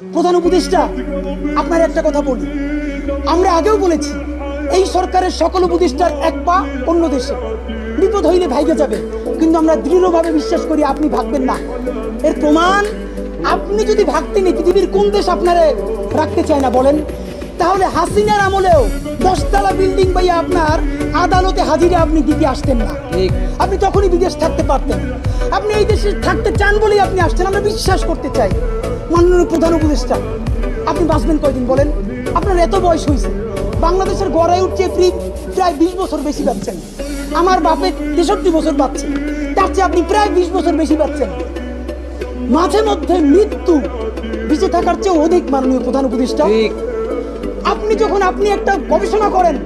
প্রধান উপদেষ্টা, আপনার একটা কথা বলি। আমরা আগেও বলেছি, এই সরকারের সকল উপদেষ্টার এক পা অন্য দেশে। বিপদ হইলে ভাইগে যাবে, কিন্তু আমরা দৃঢ়ভাবে বিশ্বাস করি আপনি ভাববেন না। এর প্রমাণ, আপনি যদি ভাগতেন পৃথিবীর কোন দেশ আপনারে রাখতে চায় না, বলেন। তাহলে হাসিনার আমলেও দশতলা বিল্ডিং পাইয়া আপনার আদালতে হাজিরে আপনি দিতে আসতেন না। আপনি তখনই বিদেশ থাকতে পারতেন। আপনি এই দেশে থাকতে চান বলেই আপনি আসছেন আমরা বিশ্বাস করতে চাই। মাননীয় প্রধান উপদেষ্টা আপনি বাঁচবেন কয়দিন বলেন? আপনার এত বয়স হয়েছে বাংলাদেশের গড়ায় উঠছে ফ্রি প্রায় বিশ বছর বেশি পাচ্ছেন। আমার বাপের তেষট্টি বছর পাচ্ছে তার চেয়ে আপনি প্রায় বিশ বছর বেশি পাচ্ছেন। মাঝে মধ্যে মৃত্যু বেঁচে থাকার চেয়ে অধিক মাননীয় প্রধান উপদেষ্টা। আপনি যখন আপনি একটা গবেষণা করেন,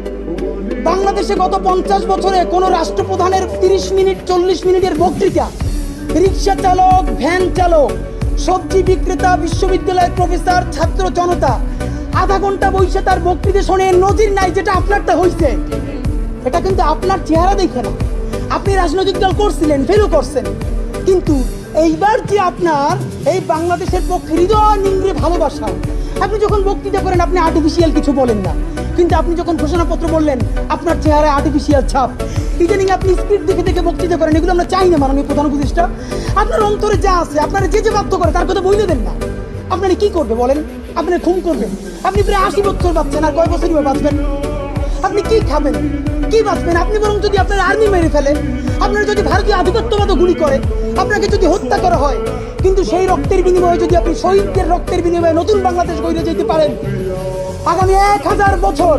বাংলাদেশে গত পঞ্চাশ বছরে কোনো রাষ্ট্রপ্রধানের তিরিশ মিনিট, চল্লিশ মিনিটের বক্তৃতা, রিক্সা চালক, ভ্যান চালক, সবজি বিক্রেতা, বিশ্ববিদ্যালয়ের প্রফেসর, ছাত্র জনতা, আধা ঘণ্টা বসে তার বক্তৃতা শুনে, নজির নাই যেটা আপনারটা হয়েছে এটা কিন্তু আপনার চেহারা দেখে না। আপনি রাজনৈতিক দল করছিলেন ফেরও করছেন। কিন্তু এইবার যে আপনার এই বাংলাদেশের পক্ষে হৃদয় নিংড়ে ভালোবাসা আপনি যখন বক্তৃতা করেন, আপনি আর্টিফিশিয়াল কিছু বলেন না। কিন্তু আপনি যখন ঘোষণাপত্র বললেন, আপনার চেহারায় আর্টিফিশিয়াল ছাপ। ইদানিং আপনি স্ক্রিপ্ট দেখে দেখে বক্তৃতা করেন, এগুলো আমরা চাই না মাননীয় প্রধান উপদেষ্টা। আপনার অন্তরে যা আছে, আপনারা যে যে বাধ্য করে, তার কথা বইলে দেন না। আপনারা কি করবে বলেন? আপনার খুন করবেন। আপনি প্রায় আশি বছর বাঁচছেন আর কয় বছরই বাঁচবেন? আপনি কি খাবেন? কি বাঁচবেন? আপনি বরং যদি আপনার আর্মি মেরে ফেলে আপনারা যদি ভারতীয় আধিপত্যবাদ গুলি করে আপনাকে যদি হত্যা করা হয়, কিন্তু সেই রক্তের বিনিময়ে যদি আপনি শহীদদের রক্তের বিনিময়ে নতুন বাংলাদেশ গড়ে যেতে পারেন, আগামী এক হাজার বছর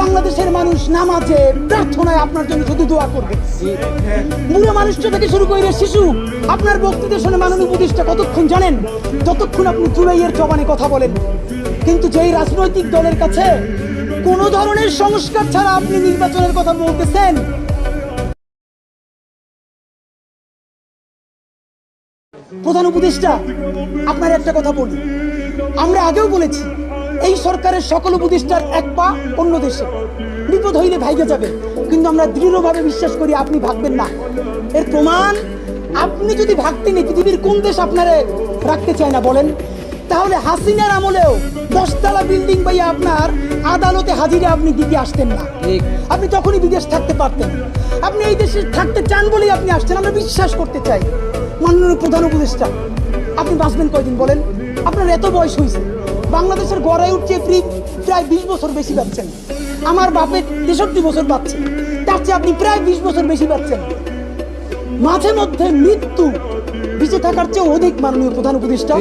বাংলাদেশের মানুষ নামাজে প্রার্থনায় আপনার জন্য শুধু দোয়া করবে। বুড়ো মানুষটা থেকে শুরু করে শিশু, আপনার বক্তৃতা শুনে মাননীয় উপদেষ্টা কতক্ষণ জানেন? যতক্ষণ আপনি জুলাইয়ের জবানে কথা বলেন। কিন্তু যেই রাজনৈতিক দলের কাছে কোনো ধরনের সংস্কার ছাড়া আপনি নির্বাচনের কথা বলতেছেন প্রধান উপদেষ্টা আপনার একটা কথা বলি। আমরা আগেও বলেছি এই সরকারের সকল উপদেষ্টার এক পা অন্য দেশে। বিপদ হইলে ভাইগে যাবে কিন্তু আমরা দৃঢ়ভাবে বিশ্বাস করি আপনি ভাববেন না। এর প্রমাণ আপনি যদি ভাবতেন এই পৃথিবীর কোন দেশ আপনারে রাখতে চায় না বলেন? তাহলে হাসিনার আমলেও দশতলা বিল্ডিং পাইয়া আপনার আদালতে হাজিরে আপনি দিতে আসতেন না। ঠিক। আপনি তখনই বিদেশ থাকতে পারতেন। আপনি এই দেশে থাকতে চান বলেই আপনি আসছেন আমরা বিশ্বাস করতে চাই। মাননীয় প্রধান উপদেষ্টা, আপনি বাঁচবেন কয়দিন বলেন? আপনার এত বয়স হয়েছে, বাংলাদেশের গড়ায় উঠছে ফ্রি, প্রায় বিশ বছর বেশি পাচ্ছেন। আমার বাপের তেষট্টি বছর পাচ্ছে, তার চেয়ে আপনি প্রায় বিশ বছর বেশি পাচ্ছেন। মাঝে মধ্যে মৃত্যু, বেঁচে থাকার চেয়ে অধিক মাননীয় প্রধান উপদেষ্টা।